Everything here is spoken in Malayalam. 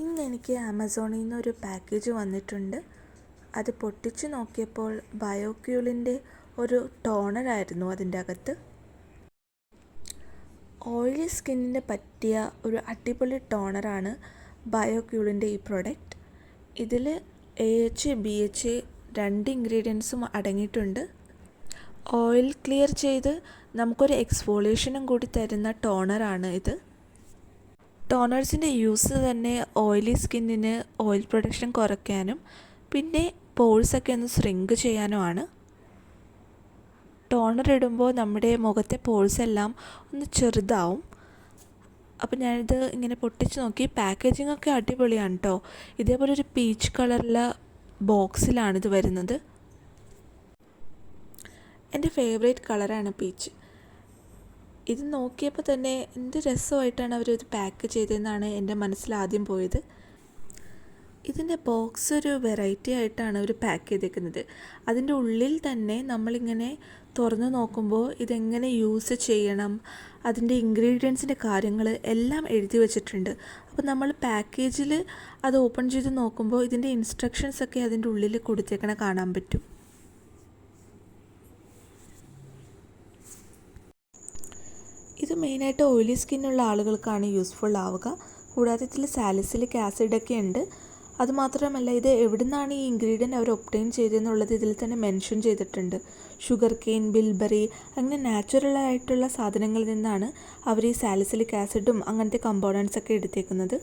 ഇന്ന് എനിക്ക് ആമസോണിൽ നിന്ന് ഒരു പാക്കേജ് വന്നിട്ടുണ്ട്. അത് പൊട്ടിച്ച് നോക്കിയപ്പോൾ ബയോക്യൂളിന്റെ ഒരു ടോണറായിരുന്നു അതിന്റെ അകത്ത്. ഓയിലി സ്കിന്നിന് പറ്റിയ ഒരു അടിപൊളി ടോണറാണ് ബയോക്യൂളിന്റെ ഈ പ്രൊഡക്റ്റ്. ഇതിൽ എ എച്ച് ബി എച്ച് രണ്ട് ഇൻഗ്രീഡിയൻസും അടങ്ങിയിട്ടുണ്ട്. ഓയിൽ ക്ലിയർ ചെയ്ത് നമുക്കൊരു എക്സ്ഫോളിയേഷനും കൂടി തരുന്ന ടോണറാണ് ഇത്. ടോണേഴ്സിന്റെ യൂസ് തന്നെ ഓയിലി സ്കിന്നിന് ഓയിൽ പ്രൊഡക്ഷൻ കുറയ്ക്കാനും പിന്നെ പോൾസൊക്കെ ഒന്ന് ശ്രിങ്ക് ചെയ്യാനുമാണ്. ടോണർ ഇടുമ്പോൾ നമ്മുടെ മുഖത്തെ പോൾസ് എല്ലാം ഒന്ന് ചെറുതാവും. അപ്പോൾ ഞാനിത് ഇങ്ങനെ പൊട്ടിച്ച് നോക്കി. പാക്കേജിംഗ് ഒക്കെ അടിപൊളിയാണ് കേട്ടോ ഇതേപോലെ ഒരു പീച്ച് കളറിലെ ബോക്സിലാണിത് വരുന്നത്. എന്റെ ഫേവറേറ്റ് കളറാണ് പീച്ച്. ഇത് നോക്കിയപ്പോൾ തന്നെ എന്ത് രസമായിട്ടാണ് അവർ ഇത് പാക്ക് ചെയ്തതെന്നാണ് എന്റെ മനസ്സിൽ ആദ്യം പോയത്. ഇതിന്റെ ബോക്സ് ഒരു വെറൈറ്റി ആയിട്ടാണ് അവർ പാക്ക് ചെയ്തേക്കുന്നത്. അതിന്റെ ഉള്ളിൽ തന്നെ നമ്മളിങ്ങനെ തുറന്നു നോക്കുമ്പോൾ ഇതെങ്ങനെ യൂസ് ചെയ്യണം അതിന്റെ ഇൻഗ്രീഡിയൻസിന്റെ കാര്യങ്ങൾ എല്ലാം എഴുതി വെച്ചിട്ടുണ്ട്. അപ്പോൾ നമ്മൾ പാക്കേജിൽ അത് ഓപ്പൺ ചെയ്ത് നോക്കുമ്പോൾ ഇതിന്റെ ഇൻസ്ട്രക്ഷൻസ് ഒക്കെ അതിന്റെ ഉള്ളിൽ കൊടുത്തേക്കണ കാണാൻ പറ്റും. ഇത് മെയിനായിട്ട് ഓയിലി സ്കിന്നുള്ള ആളുകൾക്കാണ് യൂസ്ഫുൾ ആവുക. കൂടാതെ ഇതിൽ സാലിസിലിക് ആസിഡൊക്കെ ഉണ്ട്. അതുമാത്രമല്ല ഇത് എവിടെ നിന്നാണ് ഈ ഇൻഗ്രീഡിയന്റ് അവർ ഒപ്റ്റെയിൻ ചെയ്തതെന്നുള്ളത് ഇതിൽ തന്നെ മെൻഷൻ ചെയ്തിട്ടുണ്ട്. ഷുഗർ കെയിൻ ബിൽബറി അങ്ങനെ നാച്ചുറലായിട്ടുള്ള സാധനങ്ങളിൽ നിന്നാണ് അവർ ഈ സാലിസിലിക് ആസിഡും അങ്ങനത്തെ കമ്പോണൻസ് ഒക്കെ എടുത്തേക്കുന്നത്.